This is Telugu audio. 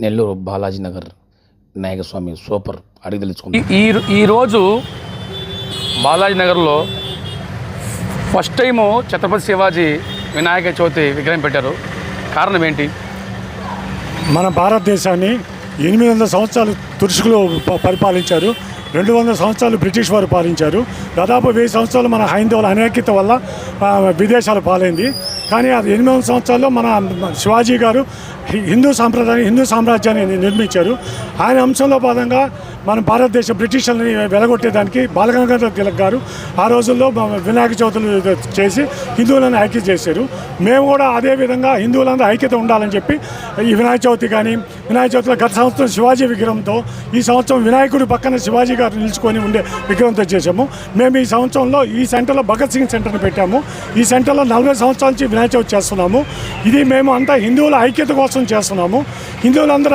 నెల్లూరు బాలాజీ నగర్ నాయకస్వామి సూపర్ అడిగి తెలుసుకుందాం. ఈ ఈ- ఈరోజు బాలాజీ నగర్లో ఫస్ట్ టైము ఛత్రపతి శివాజీ వినాయక చవితి విగ్రహం పెట్టారు. కారణం ఏంటి? మన భారతదేశాన్ని ఎనిమిది వందల సంవత్సరాలు తురుషులు ప- పరిపాలించారు. రెండు వందల సంవత్సరాలు బ్రిటిష్ వారు పాలించారు. దాదాపు వెయ్యి సంవత్సరాలు మన హైందవుల అనేకత వల్ల విదేశాలు పాలైంది. కానీ అది ఎనిమిది వందల సంవత్సరాల్లో మన శివాజీ గారు హిందూ సాంప్రదాయం హిందూ సామ్రాజ్యాన్ని నిర్మించారు. ఆయన అంశంలో భాగంగా మన భారతదేశ బ్రిటిషర్ని వెలగొట్టేదానికి బాలగంగాధర తిలక్ గారు ఆ రోజుల్లో వినాయక చవితులు చేసి హిందువులను ఐక్య చేశారు. మేము కూడా అదే విధంగా హిందువులందరూ ఐక్యత ఉండాలని చెప్పి ఈ వినాయక చవితి కానీ వినాయక చవితిలో గత సంవత్సరం శివాజీ విగ్రహంతో ఈ సంవత్సరం వినాయకుడి పక్కన శివాజీ గారు నిలుచుకొని ఉండే విగ్రహంతో చేశాము. మేము ఈ సంవత్సరంలో ఈ సెంటర్లో భగత్ సింగ్ సెంటర్ని పెట్టాము. ఈ సెంటర్లో నలభై సంవత్సరాల నుంచి వినాయక చవితి చేస్తున్నాము. ఇది మేము అంతా హిందువుల ఐక్యత కోసం చేస్తున్నాము. హిందువులందరూ